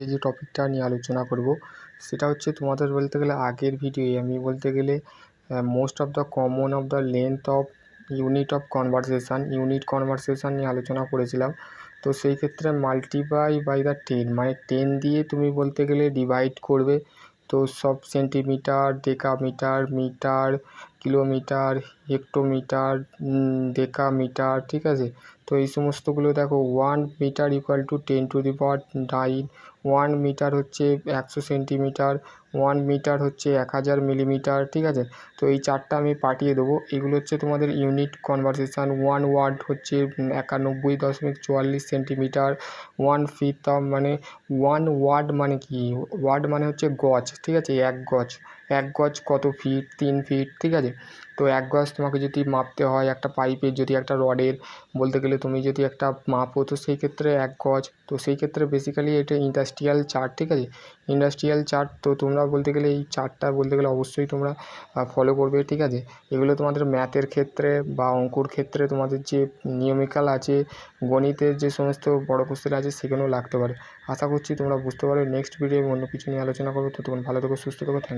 এই যে টপিকটা নিয়ে আলোচনা করব, সেটা হচ্ছে তোমাদের বলতে গেলে আগের ভিডিওয়ে আমি বলতে গেলে most of the common of the length of unit of conversation unit conversation নিয়ে আলোচনা করেছিলাম। তো সেই ক্ষেত্রে মাল্টিপ্লাই বাই দ্য টেন মানে টেন দিয়ে তুমি বলতে গেলে ডিভাইড করবে। তো সব centimetre decametre metre kilometre, hectometre decametre ঠিক আছে? তো এই সমস্তগুলো দেখো one metre equal to ten to the power nine one metre হচ্ছে একশো সেন্টিমিটার ওয়ান মিটার হচ্ছে এক হাজার মিলিমিটার ঠিক আছে? তো এই চারটা আমি পাঠিয়ে দেবো। এগুলো হচ্ছে তোমাদের ইউনিট কনভারসেশান ওয়ান ওয়ার্ড হচ্ছে একানব্বই দশমিক চুয়াল্লিশ সেন্টিমিটার ওয়ান ফিট মানে ওয়ান ওয়ার্ড মানে কি? ওয়ার্ড মানে হচ্ছে গজ ঠিক আছে? এক গজ এক গজ কত ফিট তিন ফিট ঠিক আছে? তো এক গজ তোমাকে যদি মাপতে হয়, একটা পাইপের যদি একটা রডের বলতে গেলে তুমি যদি একটা মাপো, তো সেই ক্ষেত্রে এক গজ। তো সেই ক্ষেত্রে বেসিক্যালি এটা ইন্ডাস্ট্রিয়াল চার্ট ঠিক আছে? ইন্ডাস্ট্রিয়াল চার্ট তো তোমরা বলতে গেলে এই চার্টটা বলতে গেলে অবশ্যই তোমরা ফলো করবে, ঠিক আছে? এগুলো তোমাদের ম্যাথের ক্ষেত্রে বা অঙ্কর ক্ষেত্রে তোমাদের যে নিয়মিকাল আছে, গণিতের যে সমস্ত বড় কোশ্চেন আছে সেখানেও লাগতে পারে। আশা করছি তোমরা বুঝতে পারবে। নেক্সট ভিডিও অন্য কিছু নিয়ে আলোচনা করব। তো তখন ভালো থেকো, সুস্থ থেকো। থ্যাংক